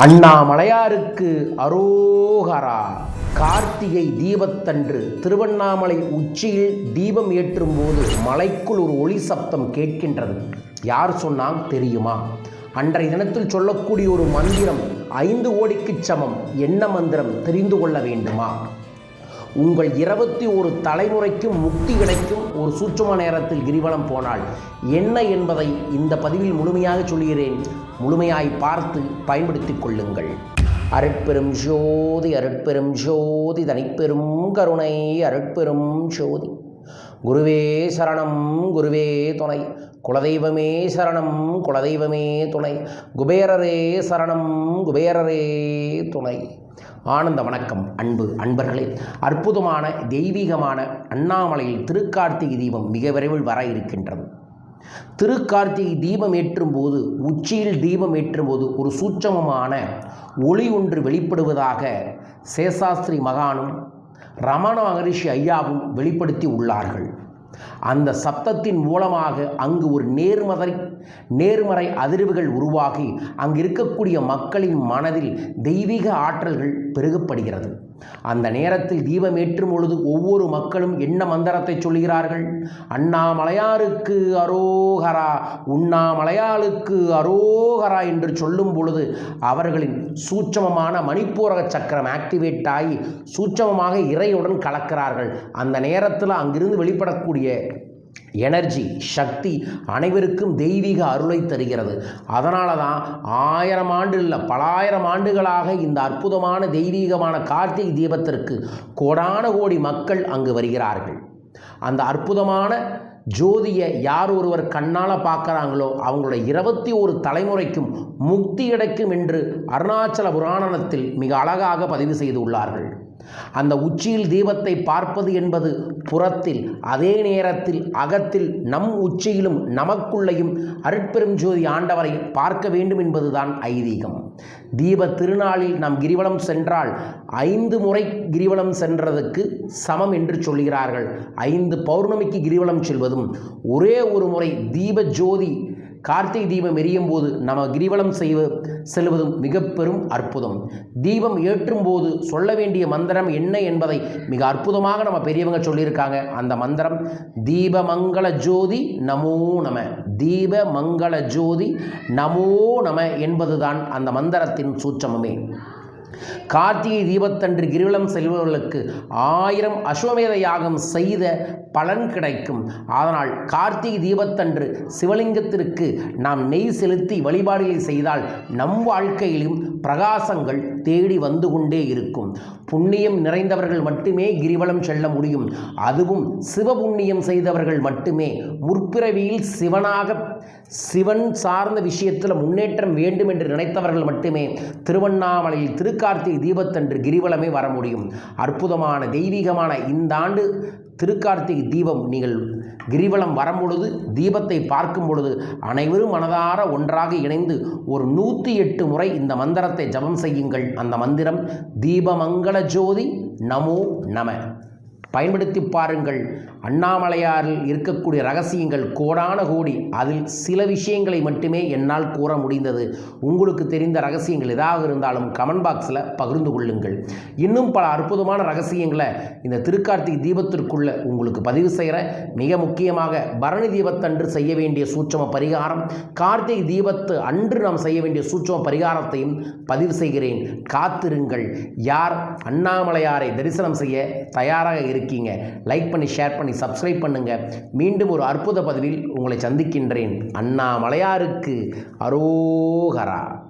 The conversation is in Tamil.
அண்ணாமலையாருக்கு அரோகரா. கார்த்திகை தீபத்தன்று திருவண்ணாமலை உச்சியில் தீபம் ஏற்றும் போது மலைக்குள் ஒரு ஒளி சப்தம் கேட்கின்றது. யார் சொன்னால் தெரியுமா? அன்றைய தினத்தில் சொல்லக்கூடிய ஒரு மந்திரம் ஐந்து கோடிக்கு சமம். என்ன மந்திரம்? தெரிந்து கொள்ள வேண்டுமா? உங்கள் இருபத்தி ஒரு தலைமுறைக்கும் முக்தி கிடைக்கும் ஒரு சூட்சும நேரத்தில் கிரிவலம் போனால் என்ன என்பதை இந்த பதிவில் முழுமையாக சொல்கிறேன். முழுமையாய் பார்த்து பயன்படுத்திக் கொள்ளுங்கள். அருட்பெரும் ஜோதி அருட்பெரும் ஜோதி தனிப்பெரும் கருணை அருட்பெரும் ஜோதி. குருவே சரணம் குருவே துணை. குலதெய்வமே சரணம் குலதெய்வமே துணை. குபேரரே சரணம் குபேரரே துணை. ஆனந்த வணக்கம் அன்பு அன்பர்களே. அற்புதமான தெய்வீகமான அண்ணாமலையில் திருக்கார்த்திகை தீபம் மிக விரைவில் வர இருக்கின்றது. திருக்கார்த்திகை தீபம் ஏற்றும் போது உச்சியில் தீபம் ஏற்றும் போது ஒரு சூட்சமமான ஒளி ஒன்று வெளிப்படுவதாக சேஷாஸ்திரி மகானும் ரமண மகரிஷி ஐயாவும் வெளிப்படுத்தி உள்ளார்கள். அந்த சப்தத்தின் மூலமாக அங்கு ஒரு நேர்மறை நேர்மறை அதிர்வுகள் உருவாகி அங்கு இருக்கக்கூடிய மக்களின் மனதில் தெய்வீக ஆற்றல்கள் பெருகப்படுகிறது. அந்த நேரத்தில் தீபம் ஏற்றும் பொழுது ஒவ்வொரு மக்களும் என்ன மந்திரத்தை சொல்கிறார்கள் அண்ணாமலையாருக்கு அரோகரா உண்ணாமலையாளுக்கு அரோகரா என்று சொல்லும் பொழுது அவர்களின் சூட்சமமான மணிப்பூரக சக்கரம் ஆக்டிவேட் ஆகி சூட்சமமாக இறையுடன் கலக்கிறார்கள். அந்த நேரத்தில் அங்கிருந்து வெளிப்படக்கூடிய எனர்ஜி சக்தி அனைவருக்கும் தெய்வீக அருளை தருகிறது. அதனால தான் ஆயிரம் ஆண்டு இல்லை பலாயிரம் ஆண்டுகளாக இந்த அற்புதமான தெய்வீகமான கார்த்திகை தீபத்திற்கு கோடான கோடி மக்கள் அங்கு வருகிறார்கள். அந்த அற்புதமான ஜோதியை யார் ஒருவர் கண்ணால் பார்க்குறாங்களோ அவங்களுடைய இருபத்தி ஒரு தலைமுறைக்கும் முக்தி கிடைக்கும் என்று அருணாச்சல புராணத்தில் மிக அழகாக பதிவு செய்துள்ளார்கள் அந்த உச்சியில் தீபத்தை பார்ப்பது என்பது புறத்தில் அதே நேரத்தில் அகத்தில் நம் உச்சியிலும் நமக்குள்ளையும் அருட்பெரும் ஜோதி ஆண்டவரை பார்க்க வேண்டும் என்பதுதான் ஐதீகம். தீப திருநாளில் நாம் கிரிவலம் சென்றால் ஐந்து முறை கிரிவலம் சென்றதுக்கு சமம் என்று சொல்கிறார்கள். ஐந்து பௌர்ணமிக்கு கிரிவலம் செல்வதும் ஒரே ஒரு முறை தீப ஜோதி கார்த்திகை தீபம் எரியும் போது நம்ம கிரிவலம் செய்வ செல்வதும் மிக பெரும் அற்புதம். தீபம் ஏற்றும் போது சொல்ல வேண்டிய மந்திரம் என்ன என்பதை மிக அற்புதமாக நம்ம பெரியவங்க சொல்லியிருக்காங்க. அந்த மந்திரம் தீபமங்கள ஜோதி நமோ நம தீப மங்கள ஜோதி நமோ நம என்பதுதான் அந்த மந்திரத்தின் சூட்சமமே. கார்த்திகை தீபத்தன்று கிரிவலம் செல்பவர்களுக்கு ஆயிரம் அஸ்வமேத யாகம் செய்த பலன் கிடைக்கும். அதனால் கார்த்திகை தீபத்தன்று சிவலிங்கத்திற்கு நாம் நெய் செலுத்தி வழிபாடுகளை செய்தால் நம் வாழ்க்கையிலும் பிரகாசங்கள் தேடி வந்து கொண்டே இருக்கும். புண்ணியம் நிறைந்தவர்கள் மட்டுமே கிரிவலம் செல்ல முடியும். அதுவும் சிவபுண்ணியம் செய்தவர்கள் மட்டுமே. முற்பிறவியில் சிவனாக சிவன் சார்ந்த விஷயத்தில் முன்னேற்றம் வேண்டும் என்று நினைத்தவர்கள் மட்டுமே. திருவண்ணாமலையில் திருக்கார்த்திகை தீபத்தன்று கிரிவலமே வர முடியும். அற்புதமான தெய்வீகமான இந்த ஆண்டு திருக்கார்த்திகை தீபம். நீங்கள் கிரிவலம் வரும்பொழுது தீபத்தை பார்க்கும் பொழுது அனைவரும் மனதார ஒன்றாக இணைந்து ஒரு நூற்றி எட்டு முறை இந்த மந்திரத்தை ஜபம் செய்யுங்கள். அந்த மந்திரம் தீபமங்கள ஜோதி நமோ நம. பயன்படுத்தி பாருங்கள். அண்ணாமலையாரில் இருக்கக்கூடிய ரகசியங்கள் கோடான கோடி. அதில் சில விஷயங்களை மட்டுமே என்னால் கூற முடிந்தது. உங்களுக்கு தெரிந்த ரகசியங்கள் ஏதாவது இருந்தாலும் கமெண்ட் பாக்ஸில் பகிர்ந்து கொள்ளுங்கள். இன்னும் பல அற்புதமான ரகசியங்களை இந்த திருக்கார்த்திகை தீபத்திற்குள்ள உங்களுக்கு பதிவு செய்கிற மிக முக்கியமாக பரணி தீபத்தன்று செய்ய வேண்டிய சூட்சம பரிகாரம் கார்த்திகை தீபத்து அன்று நாம் செய்ய வேண்டிய சூட்சம பரிகாரத்தையும் பதிவு செய்கிறேன். காத்திருங்கள். யார் அண்ணாமலையாரை தரிசனம் செய்ய தயாராக இருக்கீங்க. லைக் பண்ணி ஷேர் பண்ணி சப்ஸ்கிரைப் பண்ணுங்க. மீண்டும் ஒரு அற்புத பதிவில் உங்களை சந்திக்கின்றேன். அண்ணாமலையாருக்கு அரோகரா.